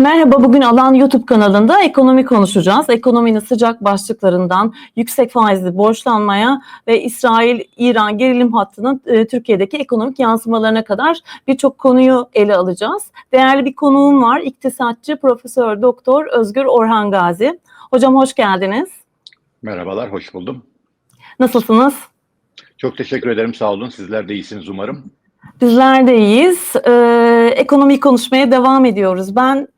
Merhaba, bugün Alan YouTube kanalında ekonomi konuşacağız. Ekonominin sıcak başlıklarından yüksek faizli borçlanmaya ve İsrail-İran gerilim hattının e, Türkiye'deki ekonomik yansımalarına kadar birçok konuyu ele alacağız. Değerli bir konuğum var, iktisatçı Profesör Doktor Özgür Orhan Gazi. Hocam hoş geldiniz. Merhabalar, hoş buldum. Nasılsınız? Çok teşekkür ederim, sağ olun. Sizler de iyisiniz umarım. Bizler de iyiyiz. Ee, ekonomiyi konuşmaya devam ediyoruz. Ben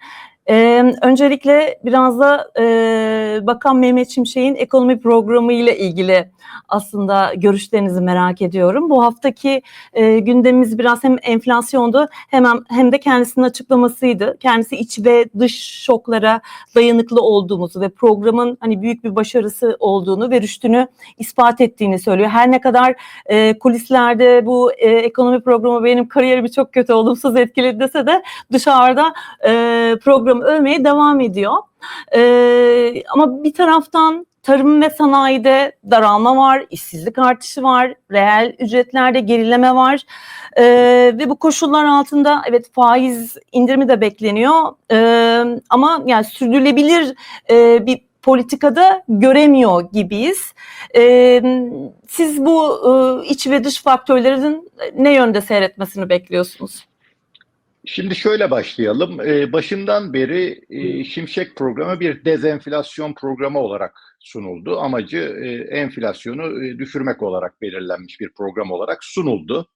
e, öncelikle biraz da e, Bakan Mehmet Şimşek'in ekonomi programı ile ilgili aslında görüşlerinizi merak ediyorum. Bu haftaki e, gündemimiz biraz hem enflasyondu hem hem de kendisinin açıklamasıydı. Kendisi iç ve dış şoklara dayanıklı olduğumuzu ve programın hani büyük bir başarısı olduğunu ve rüştünü ispat ettiğini söylüyor. Her ne kadar e, kulislerde bu e, ekonomi programı benim kariyerimi çok kötü olumsuz etkiledi dese de dışarıda e, programı övmeye devam ediyor. E, ama bir taraftan tarım ve sanayide daralma var, işsizlik artışı var, reel ücretlerde gerileme var e, ve bu koşullar altında evet faiz indirimi de bekleniyor e, ama yani sürdürülebilir e, bir politikada göremiyor gibiyiz. E, siz bu e, iç ve dış faktörlerin ne yönde seyretmesini bekliyorsunuz? Şimdi şöyle başlayalım. Ee, başından beri e, Şimşek programı bir dezenflasyon programı olarak sunuldu. Amacı e, enflasyonu e, düşürmek olarak belirlenmiş bir program olarak sunuldu.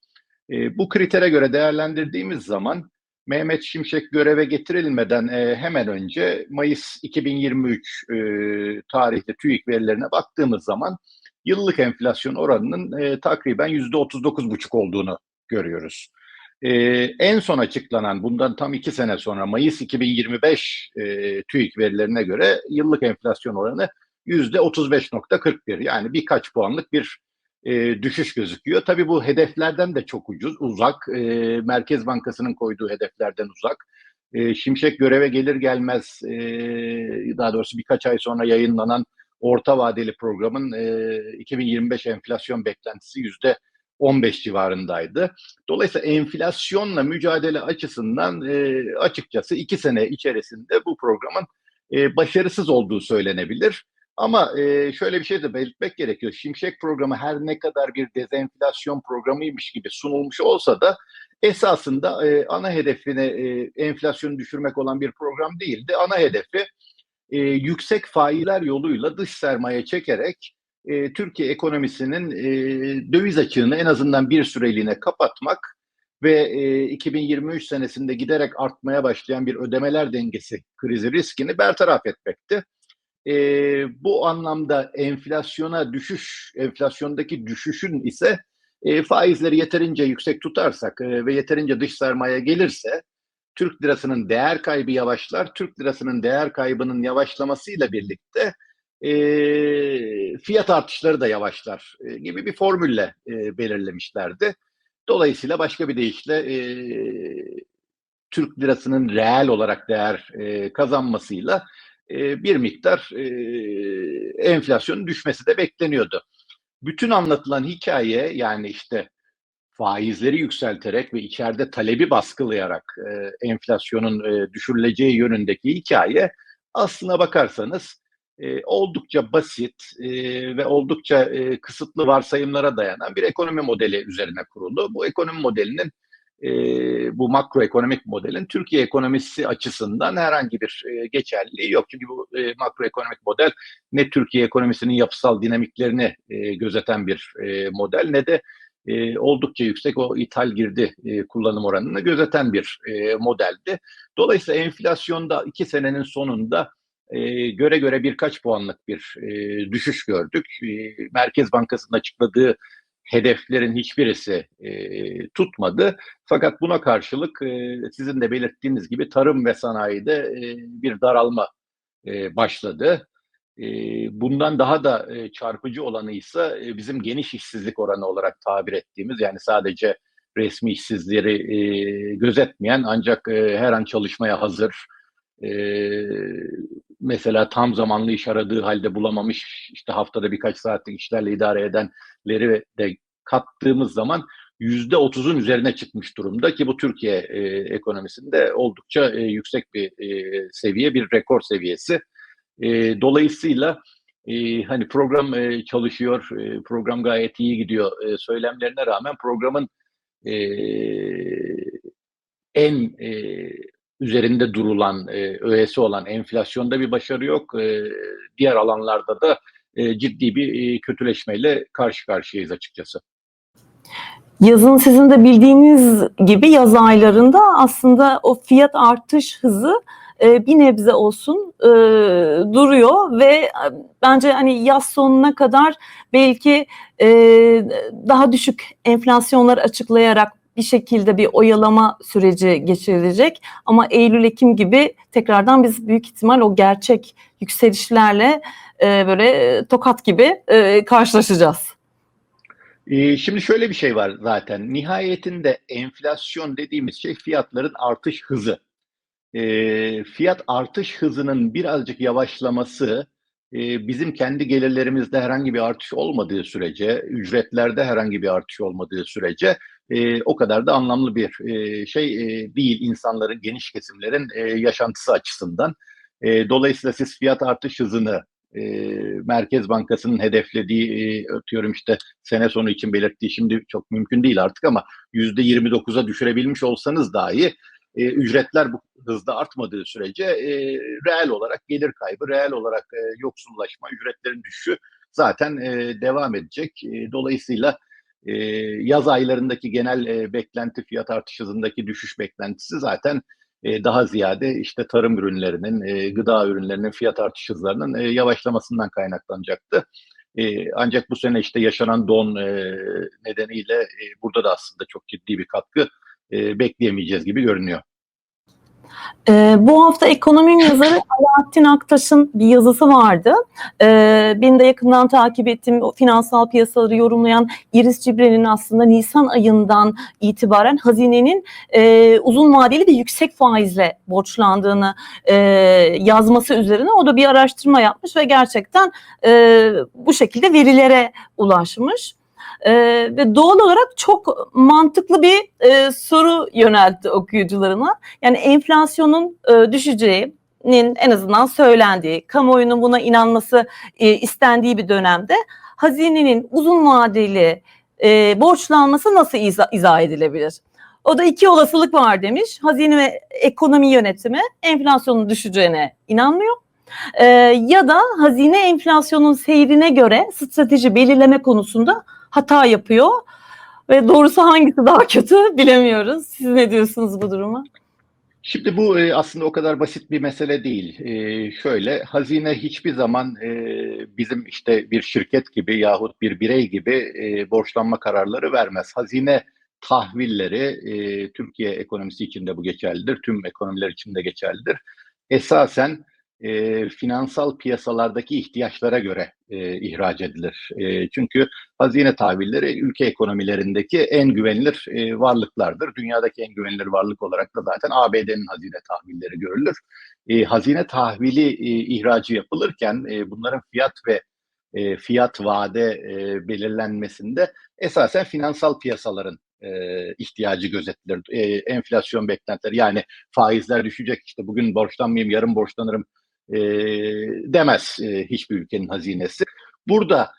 E, bu kritere göre değerlendirdiğimiz zaman Mehmet Şimşek göreve getirilmeden e, hemen önce Mayıs 2023 e, tarihte TÜİK verilerine baktığımız zaman yıllık enflasyon oranının e, takriben %39,5 olduğunu görüyoruz. Ee, en son açıklanan bundan tam iki sene sonra Mayıs 2025 e, TÜİK verilerine göre yıllık enflasyon oranı yüzde 35.41 yani birkaç puanlık bir e, düşüş gözüküyor. Tabii bu hedeflerden de çok ucuz, uzak. E, Merkez Bankası'nın koyduğu hedeflerden uzak. E, Şimşek göreve gelir gelmez, e, daha doğrusu birkaç ay sonra yayınlanan orta vadeli programın e, 2025 enflasyon beklentisi yüzde 15 civarındaydı. Dolayısıyla enflasyonla mücadele açısından e, açıkçası iki sene içerisinde bu programın e, başarısız olduğu söylenebilir. Ama e, şöyle bir şey de belirtmek gerekiyor. Şimşek programı her ne kadar bir dezenflasyon programıymış gibi sunulmuş olsa da esasında e, ana hedefine e, enflasyonu düşürmek olan bir program değildi. Ana hedefi e, yüksek faizler yoluyla dış sermaye çekerek e, Türkiye ekonomisinin e, döviz açığını en azından bir süreliğine kapatmak ve e, 2023 senesinde giderek artmaya başlayan bir ödemeler dengesi krizi riskini bertaraf etmekti. E, bu anlamda enflasyona düşüş, enflasyondaki düşüşün ise e, faizleri yeterince yüksek tutarsak e, ve yeterince dış sermaye gelirse Türk lirasının değer kaybı yavaşlar. Türk lirasının değer kaybının yavaşlamasıyla birlikte e, fiyat artışları da yavaşlar e, gibi bir formülle e, belirlemişlerdi. Dolayısıyla başka bir deyişle e, Türk lirasının reel olarak değer e, kazanmasıyla e, bir miktar e, enflasyonun düşmesi de bekleniyordu. Bütün anlatılan hikaye yani işte faizleri yükselterek ve içeride talebi baskılayarak e, enflasyonun e, düşürüleceği yönündeki hikaye aslına bakarsanız e, oldukça basit e, ve oldukça e, kısıtlı varsayımlara dayanan bir ekonomi modeli üzerine kuruldu. Bu ekonomi modelinin e, bu makroekonomik modelin Türkiye ekonomisi açısından herhangi bir e, geçerliliği yok. Çünkü bu e, makroekonomik model ne Türkiye ekonomisinin yapısal dinamiklerini e, gözeten bir e, model ne de e, oldukça yüksek o ithal girdi e, kullanım oranını gözeten bir e, modeldi. Dolayısıyla enflasyonda iki senenin sonunda e, göre göre birkaç puanlık bir e, düşüş gördük. E, Merkez Bankası'nın açıkladığı hedeflerin hiçbirisi e, tutmadı. Fakat buna karşılık e, sizin de belirttiğiniz gibi tarım ve sanayide e, bir daralma e, başladı. E, bundan daha da e, çarpıcı olanı ise e, bizim geniş işsizlik oranı olarak tabir ettiğimiz yani sadece resmi işsizleri e, gözetmeyen ancak e, her an çalışmaya hazır, e, mesela tam zamanlı iş aradığı halde bulamamış, işte haftada birkaç saatlik işlerle idare edenleri de kattığımız zaman yüzde otuzun üzerine çıkmış durumda ki bu Türkiye e, ekonomisinde oldukça e, yüksek bir e, seviye, bir rekor seviyesi. E, dolayısıyla e, hani program e, çalışıyor, e, program gayet iyi gidiyor e, söylemlerine rağmen programın e, en e, üzerinde durulan, e, öğesi olan enflasyonda bir başarı yok. E, diğer alanlarda da e, ciddi bir e, kötüleşmeyle karşı karşıyayız açıkçası. Yazın sizin de bildiğiniz gibi yaz aylarında aslında o fiyat artış hızı e, bir nebze olsun e, duruyor ve e, bence hani yaz sonuna kadar belki e, daha düşük enflasyonlar açıklayarak bir şekilde bir oyalama süreci geçirilecek ama Eylül-Ekim gibi tekrardan biz büyük ihtimal o gerçek yükselişlerle e, böyle tokat gibi e, karşılaşacağız. Ee, şimdi şöyle bir şey var zaten. Nihayetinde enflasyon dediğimiz şey fiyatların artış hızı. Ee, fiyat artış hızının birazcık yavaşlaması e, bizim kendi gelirlerimizde herhangi bir artış olmadığı sürece, ücretlerde herhangi bir artış olmadığı sürece e, o kadar da anlamlı bir e, şey e, değil insanların, geniş kesimlerin e, yaşantısı açısından. E, dolayısıyla siz fiyat artış hızını e, Merkez Bankası'nın hedeflediği, e, ötüyorum işte sene sonu için belirttiği şimdi çok mümkün değil artık ama yüzde 29'a düşürebilmiş olsanız dahi e, ücretler bu hızda artmadığı sürece e, reel olarak gelir kaybı, reel olarak e, yoksullaşma, ücretlerin düşüşü zaten e, devam edecek. E, dolayısıyla e, yaz aylarındaki genel e, beklenti fiyat artış hızındaki düşüş beklentisi zaten e, daha ziyade işte tarım ürünlerinin, e, gıda ürünlerinin fiyat artış hızlarının e, yavaşlamasından kaynaklanacaktı. E, ancak bu sene işte yaşanan don e, nedeniyle e, burada da aslında çok ciddi bir katkı e, bekleyemeyeceğiz gibi görünüyor. E, bu hafta ekonomi yazarı Alaaddin Aktaş'ın bir yazısı vardı. E, benim de yakından takip ettiğim o finansal piyasaları yorumlayan Iris Cibre'nin aslında Nisan ayından itibaren hazinenin e, uzun vadeli ve yüksek faizle borçlandığını e, yazması üzerine o da bir araştırma yapmış ve gerçekten e, bu şekilde verilere ulaşmış. Ee, ve doğal olarak çok mantıklı bir e, soru yöneltti okuyucularına. Yani enflasyonun e, düşeceğinin en azından söylendiği, kamuoyunun buna inanması e, istendiği bir dönemde hazinenin uzun vadeli e, borçlanması nasıl izah, izah edilebilir? O da iki olasılık var demiş. Hazine ve ekonomi yönetimi enflasyonun düşeceğine inanmıyor. Ee, ya da hazine enflasyonun seyrine göre strateji belirleme konusunda hata yapıyor ve doğrusu hangisi daha kötü bilemiyoruz. Siz ne diyorsunuz bu duruma? Şimdi bu e, aslında o kadar basit bir mesele değil. E, şöyle, hazine hiçbir zaman e, bizim işte bir şirket gibi yahut bir birey gibi borçlanma kararları vermez. Hazine tahvilleri, Türkiye ekonomisi için de bu geçerlidir, tüm ekonomiler için de geçerlidir. Esasen e, finansal piyasalardaki ihtiyaçlara göre e, ihraç edilir. E, çünkü hazine tahvilleri ülke ekonomilerindeki en güvenilir e, varlıklardır. Dünyadaki en güvenilir varlık olarak da zaten ABD'nin hazine tahvilleri görülür. E, hazine tahvili e, ihracı yapılırken e, bunların fiyat ve e, fiyat vade e, belirlenmesinde esasen finansal piyasaların e, ihtiyacı gözetilir. E, enflasyon beklentileri yani faizler düşecek işte bugün borçlanmayayım yarın borçlanırım e, demez e, hiçbir ülkenin hazinesi. Burada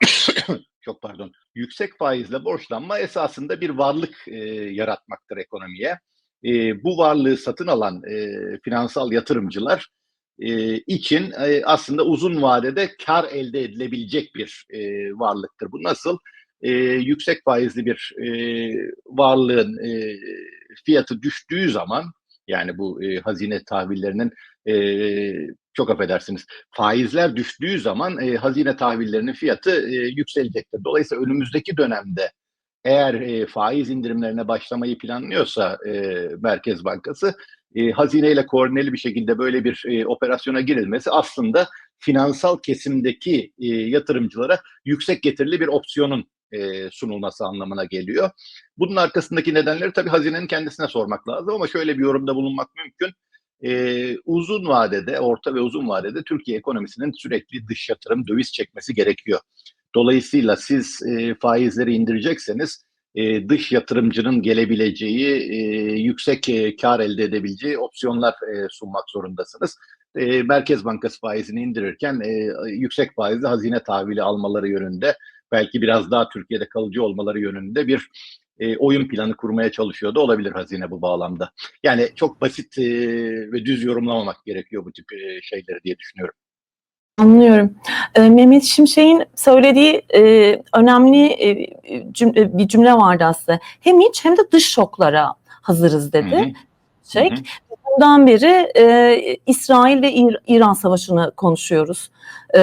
çok pardon yüksek faizle borçlanma esasında bir varlık e, yaratmaktır ekonomiye. E, bu varlığı satın alan e, finansal yatırımcılar e, için e, aslında uzun vadede kar elde edilebilecek bir e, varlıktır. Bu nasıl? E, yüksek faizli bir e, varlığın e, fiyatı düştüğü zaman yani bu e, hazine tahvillerinin e, çok affedersiniz faizler düştüğü zaman e, hazine tahvillerinin fiyatı e, yükselecektir. Dolayısıyla önümüzdeki dönemde eğer e, faiz indirimlerine başlamayı planlıyorsa e, Merkez Bankası e, hazineyle koordineli bir şekilde böyle bir e, operasyona girilmesi aslında finansal kesimdeki e, yatırımcılara yüksek getirili bir opsiyonun e, sunulması anlamına geliyor. Bunun arkasındaki nedenleri tabii hazinenin kendisine sormak lazım ama şöyle bir yorumda bulunmak mümkün. E, uzun vadede, orta ve uzun vadede Türkiye ekonomisinin sürekli dış yatırım, döviz çekmesi gerekiyor. Dolayısıyla siz e, faizleri indirecekseniz e, dış yatırımcının gelebileceği, e, yüksek e, kar elde edebileceği opsiyonlar e, sunmak zorundasınız. E, Merkez Bankası faizini indirirken e, yüksek faizli hazine tahvili almaları yönünde belki biraz daha Türkiye'de kalıcı olmaları yönünde bir e, oyun planı kurmaya çalışıyordu olabilir hazine bu bağlamda. Yani çok basit e, ve düz yorumlamamak gerekiyor bu tip e, şeyleri diye düşünüyorum. Anlıyorum. E, Mehmet Şimşek'in söylediği e, önemli e, cümle, bir cümle vardı aslında. Hem iç hem de dış şoklara hazırız dedi. Hı hı. Şimşek. Hı hı. Bundan beri e, İsrail ve İr- İran savaşını konuşuyoruz. E,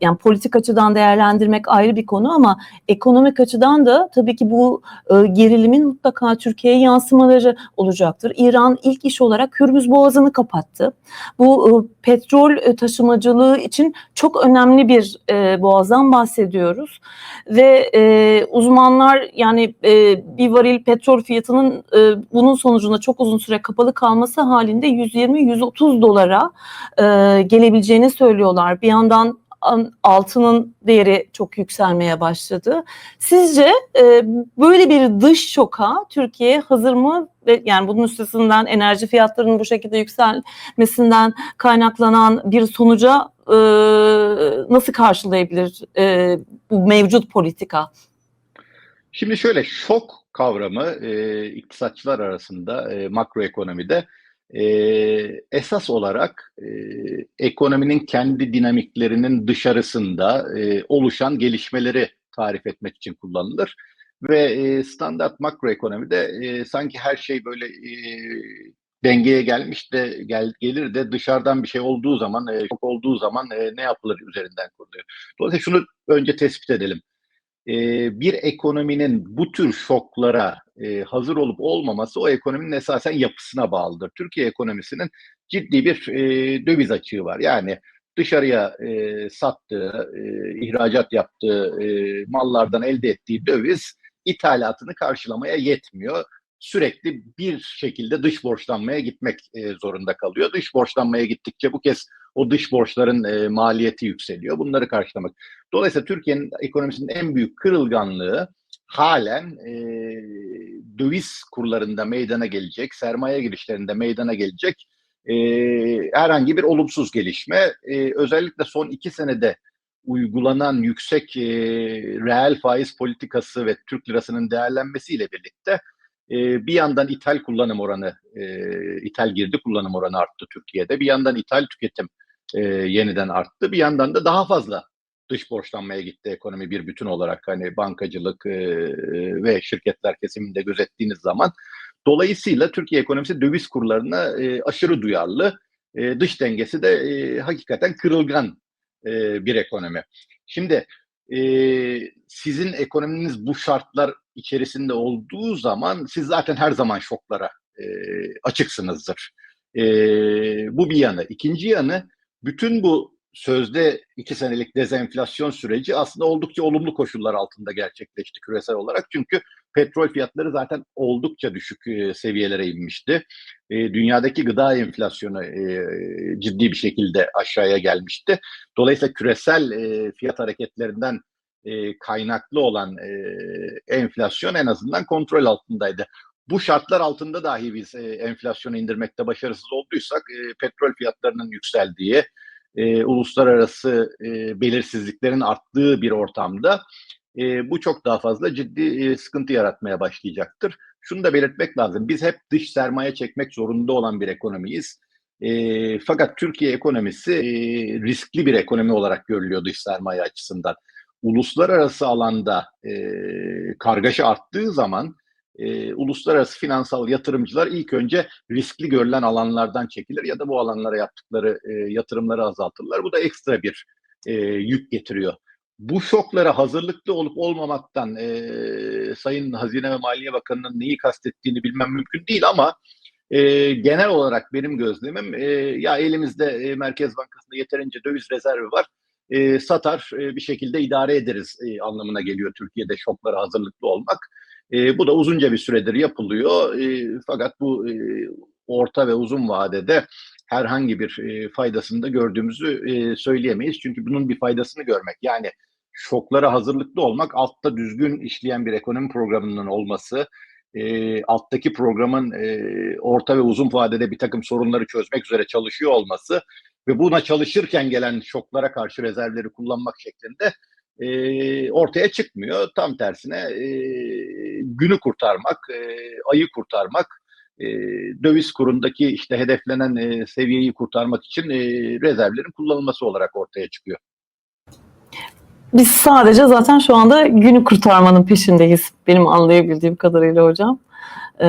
yani politik açıdan değerlendirmek ayrı bir konu ama ekonomik açıdan da tabii ki bu e, gerilimin mutlaka Türkiye'ye yansımaları olacaktır. İran ilk iş olarak Hürmüz Boğazı'nı kapattı. Bu e, petrol e, taşımacılığı için çok önemli bir e, boğazdan bahsediyoruz ve e, uzmanlar yani e, bir varil petrol fiyatının e, bunun sonucunda çok uzun süre kapalı kalması halinde 120-130 dolara e, gelebileceğini söylüyorlar. Bir yandan an- altının değeri çok yükselmeye başladı. Sizce e, böyle bir dış şoka Türkiye hazır mı? Ve yani bunun üstesinden enerji fiyatlarının bu şekilde yükselmesinden kaynaklanan bir sonuca e, nasıl karşılayabilir e, bu mevcut politika? Şimdi şöyle şok kavramı e, iktisatçılar arasında e, makroekonomide e, esas olarak e, ekonominin kendi dinamiklerinin dışarısında e, oluşan gelişmeleri tarif etmek için kullanılır. Ve e, standart makroekonomide e, sanki her şey böyle e, dengeye gelmiş de gel, gelir de dışarıdan bir şey olduğu zaman, e, şok olduğu zaman e, ne yapılır üzerinden kuruluyor. Dolayısıyla şunu önce tespit edelim e, bir ekonominin bu tür şoklara e, hazır olup olmaması o ekonominin esasen yapısına bağlıdır. Türkiye ekonomisinin ciddi bir e, döviz açığı var. Yani dışarıya e, sattığı, e, ihracat yaptığı e, mallardan elde ettiği döviz ithalatını karşılamaya yetmiyor. Sürekli bir şekilde dış borçlanmaya gitmek e, zorunda kalıyor. Dış borçlanmaya gittikçe bu kez o dış borçların e, maliyeti yükseliyor. Bunları karşılamak. Dolayısıyla Türkiye'nin ekonomisinin en büyük kırılganlığı halen e, döviz kurlarında meydana gelecek, sermaye girişlerinde meydana gelecek e, herhangi bir olumsuz gelişme. E, özellikle son iki senede uygulanan yüksek e, reel faiz politikası ve Türk lirasının değerlenmesiyle birlikte e, bir yandan ithal kullanım oranı, e, ithal girdi kullanım oranı arttı Türkiye'de. Bir yandan ithal tüketim e, yeniden arttı. Bir yandan da daha fazla dış borçlanmaya gitti ekonomi bir bütün olarak hani bankacılık ve şirketler kesiminde gözettiğiniz zaman. Dolayısıyla Türkiye ekonomisi döviz kurlarına aşırı duyarlı. Dış dengesi de hakikaten kırılgan bir ekonomi. Şimdi sizin ekonominiz bu şartlar içerisinde olduğu zaman siz zaten her zaman şoklara açıksınızdır. E, bu bir yanı. İkinci yanı bütün bu sözde iki senelik dezenflasyon süreci aslında oldukça olumlu koşullar altında gerçekleşti küresel olarak. Çünkü petrol fiyatları zaten oldukça düşük e, seviyelere inmişti. E, dünyadaki gıda enflasyonu e, ciddi bir şekilde aşağıya gelmişti. Dolayısıyla küresel fiyat hareketlerinden kaynaklı olan enflasyon en azından kontrol altındaydı. Bu şartlar altında dahi biz enflasyonu indirmekte başarısız olduysak petrol fiyatlarının yükseldiği, e, uluslararası e, belirsizliklerin arttığı bir ortamda e, bu çok daha fazla ciddi e, sıkıntı yaratmaya başlayacaktır. Şunu da belirtmek lazım. Biz hep dış sermaye çekmek zorunda olan bir ekonomiyiz. E, fakat Türkiye ekonomisi e, riskli bir ekonomi olarak görülüyor dış sermaye açısından. Uluslararası alanda e, kargaşa arttığı zaman e, uluslararası finansal yatırımcılar ilk önce riskli görülen alanlardan çekilir ya da bu alanlara yaptıkları e, yatırımları azaltırlar. Bu da ekstra bir e, yük getiriyor. Bu şoklara hazırlıklı olup olmamaktan e, Sayın Hazine ve Maliye Bakanı'nın neyi kastettiğini bilmem mümkün değil ama e, genel olarak benim gözlemim e, ya elimizde e, Merkez Bankası'nda yeterince döviz rezervi var e, satar e, bir şekilde idare ederiz e, anlamına geliyor Türkiye'de şoklara hazırlıklı olmak. E, bu da uzunca bir süredir yapılıyor. E, fakat bu e, orta ve uzun vadede herhangi bir e, faydasını da gördüğümüzü e, söyleyemeyiz. Çünkü bunun bir faydasını görmek yani şoklara hazırlıklı olmak, altta düzgün işleyen bir ekonomi programının olması, e, alttaki programın e, orta ve uzun vadede bir takım sorunları çözmek üzere çalışıyor olması ve buna çalışırken gelen şoklara karşı rezervleri kullanmak şeklinde e, ortaya çıkmıyor. Tam tersine e, günü kurtarmak, e, ayı kurtarmak, e, döviz kurundaki işte hedeflenen e, seviyeyi kurtarmak için e, rezervlerin kullanılması olarak ortaya çıkıyor. Biz sadece zaten şu anda günü kurtarmanın peşindeyiz. Benim anlayabildiğim kadarıyla hocam. Ee,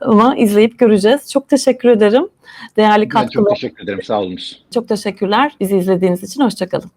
ama izleyip göreceğiz. Çok teşekkür ederim. Değerli Ben katkılar. çok teşekkür ederim. Sağ olunuz. Çok teşekkürler. Bizi izlediğiniz için hoşçakalın.